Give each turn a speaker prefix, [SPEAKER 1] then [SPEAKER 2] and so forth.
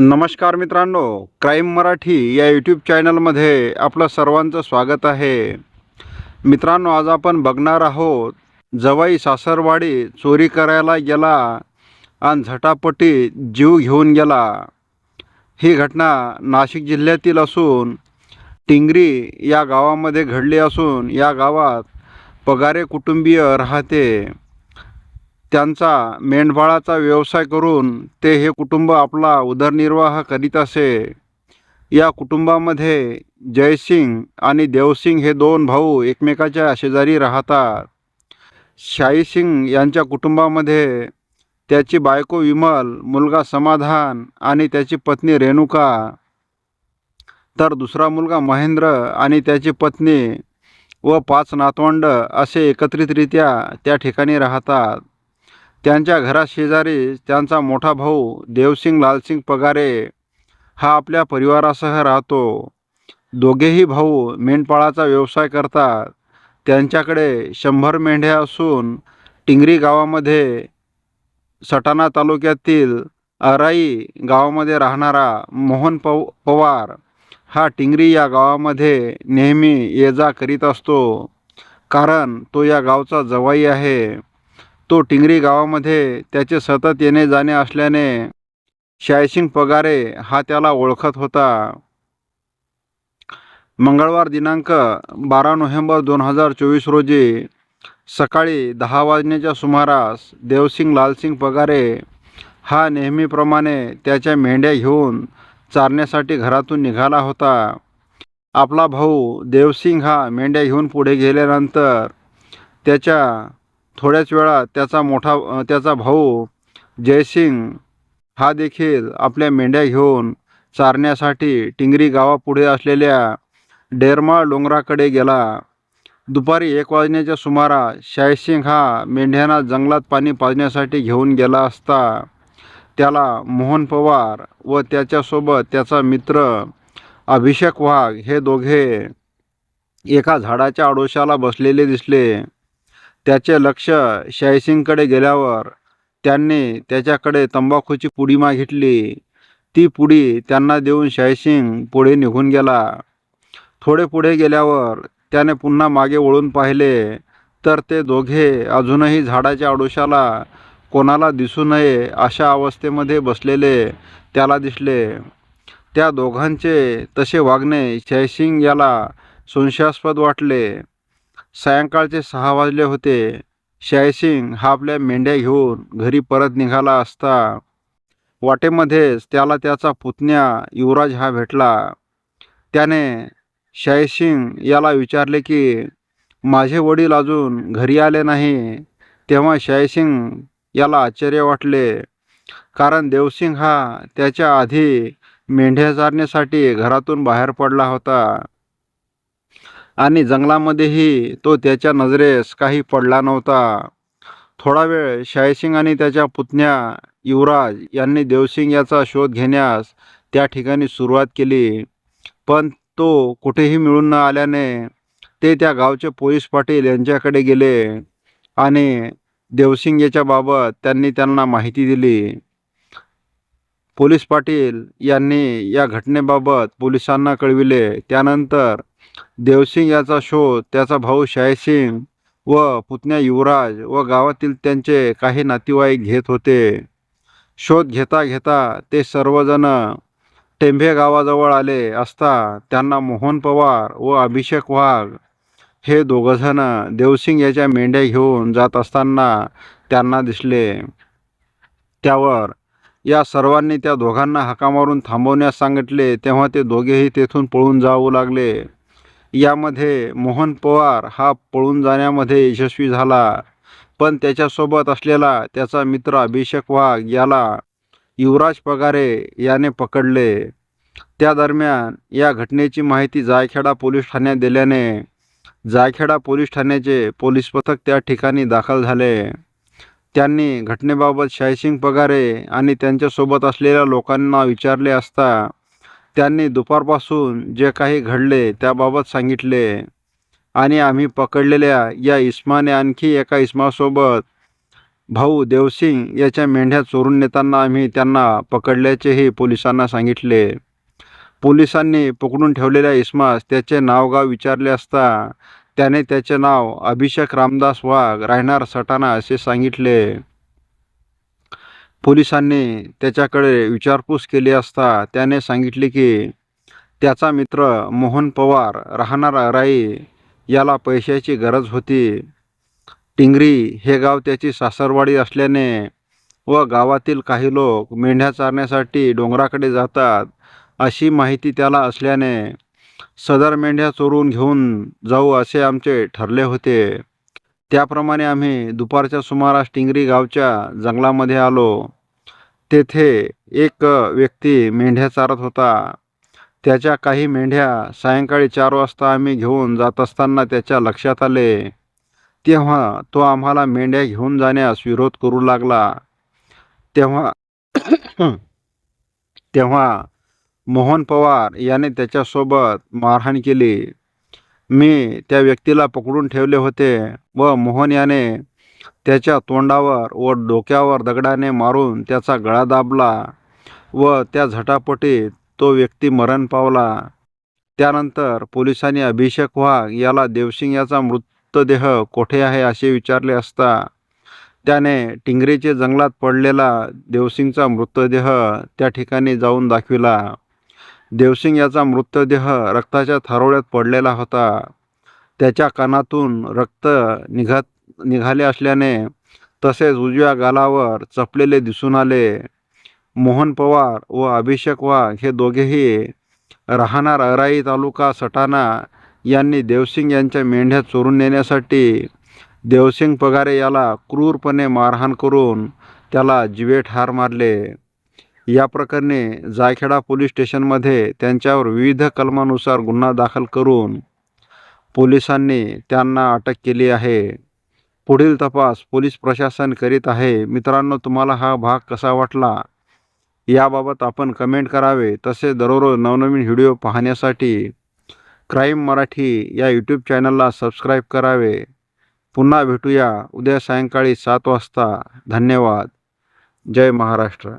[SPEAKER 1] नमस्कार मित्रांनो क्राईम मराठी या यूट्यूब चॅनलमध्ये आपलं सर्वांचं स्वागत आहे. मित्रांनो आज आपण बघणार आहोत जवाई सासरवाडी चोरी करायला गेला आणि झटापटी जीव घेऊन गेला. ही घटना नाशिक जिल्ह्यातील असून टिंगरी या गावामध्ये घडली असून या गावात पगारे कुटुंबीय राहते. त्यांचा मेंढपाळाचा व्यवसाय करून ते हे कुटुंब आपला उदरनिर्वाह करीत असे. या कुटुंबामध्ये जयसिंग आणि देवसिंग हे दोन भाऊ एकमेकाच्या शेजारी राहतात. शाईसिंग यांच्या कुटुंबामध्ये त्याची बायको विमल मुलगा समाधान आणि त्याची पत्नी रेणुका. तर दुसरा मुलगा महेंद्र आणि त्याची पत्नी व पाच नातवंड असे एकत्रितरित्या त्या ठिकाणी राहतात. त्यांच्या घराशेजारी त्यांचा मोठा भाऊ देवसिंग लालसिंग पगारे हा आपल्या परिवारासह राहतो. दोघेही भाऊ मेंढपाळाचा व्यवसाय करतात. त्यांच्याकडे शंभर मेंढ्या असून टिंगरी गावामध्ये सटाणा तालुक्यातील अराई गावामध्ये राहणारा मोहन पव पवार हा टिंगरी या गावामध्ये नेहमी ये जा करीत असतो. कारण तो या गावचा जवाई आहे. तो टिंगरी गावामध्ये त्याचे सतत येणे जाणे असल्याने शायसिंग पगारे हा त्याला ओळखत होता. मंगळवार दिनांक बारा नोव्हेंबर दोन हजार चोवीस रोजी सकाळी दहा वाजण्याच्या सुमारास देवसिंग लालसिंग पगारे हा नेहमीप्रमाणे त्याच्या मेंढ्या घेऊन चारण्यासाठी घरातून निघाला होता. आपला भाऊ देवसिंग हा मेंढ्या घेऊन पुढे गेल्यानंतर त्याच्या थोड्याच वेळात त्याचा मोठा त्याचा भाऊ जयसिंग हा देखील आपल्या मेंढ्या घेऊन चारण्यासाठी टिंगरी गावापुढे असलेल्या डेरमाळ डोंगराकडे गेला. दुपारी एक वाजण्याच्या सुमारास शायसिंग हा मेंढ्यांना जंगलात पाणी पाजण्यासाठी घेऊन गेला असता त्याला मोहन पवार व त्याच्यासोबत त्याचा मित्र अभिषेक वाघ हे दोघे एका झाडाच्या आडोशाला बसलेले दिसले. त्याचे लक्ष शायसिंगकडे गेल्यावर त्यांनी त्याच्याकडे तंबाखूची पुडी मागितली. ती पुडी त्यांना देऊन शायसिंग पुढे निघून गेला. थोडे पुढे गेल्यावर त्याने पुन्हा मागे वळून पाहिले. तर ते दोघे अजूनही झाडाच्या आडोशाला कोणाला दिसू नये अशा अवस्थेमध्ये बसलेले त्याला दिसले. त्या दोघांचे तसे वागणे शयसिंग याला संशयास्पद वाटले. सायंकाळचे सहा वाजले होते. शायसिंग हा आपल्या मेंढ्या घेऊन घरी परत निघाला असता. वाटेमध्येच त्याला त्याचा पुतण्या युवराज हा भेटला. त्याने शायसिंग याला विचारले की माझे वडील अजून घरी आले नाही. तेव्हा शायसिंग याला आश्चर्य वाटले. कारण देवसिंग हा त्याच्या आधी मेंढ्या चारण्यासाठी घरातून बाहेर पडला होता. आणि जंगलामध्येही तो त्याच्या नजरेस काही पडला नव्हता. थोडा वेळ शायसिंग आणि त्याच्या पुतण्या युवराज यांनी देवसिंग याचा शोध घेण्यास त्या ठिकाणी सुरुवात केली. पण तो कुठेही मिळून न आल्याने ते त्या गावचे पोलीस पाटील यांच्याकडे गेले आणि देवसिंग याच्याबाबत त्यांनी त्यांना माहिती दिली. पोलीस पाटील यांनी या घटनेबाबत पोलिसांना कळविले. त्यानंतर देवसिंग याचा शोध त्याचा भाऊ शायसिंग व पुतण्या युवराज व गावातील त्यांचे काही नातेवाईक घेत होते. शोध घेता घेता ते सर्वजण टेंभे गावाजवळ आले असता त्यांना मोहन पवार व अभिषेक वाघ हे दोघंजण देवसिंग याच्या मेंढ्या घेऊन जात असताना त्यांना दिसले. त्यावर या सर्वांनी त्या दोघांना हाका मारून थांबवण्यास सांगितले तेव्हा ते दोघेही तेथून पळून जाऊ लागले. यामध्ये मोहन पवार हा पळून जाण्यामध्ये यशस्वी झाला. पण त्याच्यासोबत असलेला त्याचा मित्र अभिषेक वाघ याला युवराज पगारे याने पकडले. त्या दरम्यान या घटनेची माहिती जायखेडा पोलीस ठाण्यात दिल्याने जायखेडा पोलीस ठाण्याचे पोलीस पथक त्या ठिकाणी दाखल झाले. त्यांनी घटनेबाबत शायसिंग पगारे आणि त्यांच्यासोबत असलेल्या लोकांना विचारले असता त्यांनी दुपारपासून जे काही घडले त्याबाबत सांगितले. आणि आम्ही पकडलेल्या या इस्माने आणखी एका इस्मासोबत भाऊ देवसिंग याच्या मेंढ्या चोरून नेताना आम्ही त्यांना पकडल्याचेही पोलिसांना सांगितले. पोलिसांनी पकडून ठेवलेल्या इस्मास त्याचे नावगाव विचारले असता त्याने त्याचे नाव अभिषेक रामदास वाघ राहणार सटाणा असे सांगितले. पोलिसांनी त्याच्याकडे विचारपूस केली असता त्याने सांगितले की त्याचा मित्र मोहन पवार राहणारा राई याला पैशाची गरज होती. टिंगरी हे गाव त्याची सासरवाडी असल्याने व गावातील काही लोक मेंढ्या चारण्यासाठी डोंगराकडे जातात अशी माहिती त्याला असल्याने सदर मेंढ्या चोरून घेऊन जाऊ असे आमचे ठरले होते. त्याप्रमाणे आम्ही दुपारच्या सुमारास टिंगरी गावच्या जंगलामध्ये आलो. तेथे एक व्यक्ती मेंढ्या चारत होता. त्याच्या काही मेंढ्या सायंकाळी चार वाजता आम्ही घेऊन जात असताना त्याच्या लक्षात आले. तेव्हा तो आम्हाला मेंढ्या घेऊन जाण्यास विरोध करू लागला. तेव्हा तेव्हा मोहन पवार याने त्याच्यासोबत मारहाण केली. मी त्या व्यक्तीला पकडून ठेवले होते व मोहन याने त्याच्या तोंडावर व डोक्यावर दगडाने मारून त्याचा गळा दाबला व त्या झटापटीत तो व्यक्ती मरण पावला. त्यानंतर पोलिसांनी अभिषेक वाघ याला देवसिंग याचा मृतदेह कोठे आहे असे विचारले असता त्याने टिंगरीचे जंगलात पडलेला देवसिंगचा मृतदेह त्या ठिकाणी जाऊन दाखविला. देवसिंग याचा मृतदेह रक्ताच्या थारोळ्यात पडलेला होता. त्याच्या कानातून रक्त निघत निघाले असल्याने तसेच उजव्या गालावर चपलेले दिसून आले. मोहन पवार व अभिषेक वाघ हे दोघेही राहणार अराई तालुका सटाणा यांनी देवसिंग यांच्या मेंढ्या चोरून नेण्यासाठी देवसिंग पगारे याला क्रूरपणे मारहाण करून त्याला जिवे ठार मारले. या प्रकरणी जायखेडा पोलीस स्टेशनमध्ये त्यांच्यावर विविध कलमानुसार गुन्हा दाखल करून पोलिसांनी त्यांना अटक केली आहे. पुढील तपास पोलीस प्रशासन करीत आहे. मित्रांनो तुम्हाला हा भाग कसा वाटला? याबाबत आपण कमेंट करावे. तसे दररोज नवनवीन व्हिडिओ पाहण्यासाठी क्राईम मराठी या यूट्यूब चॅनलला सबस्क्राईब करावे. पुन्हा भेटूया उद्या सायंकाळी सात वाजता. धन्यवाद. जय महाराष्ट्र.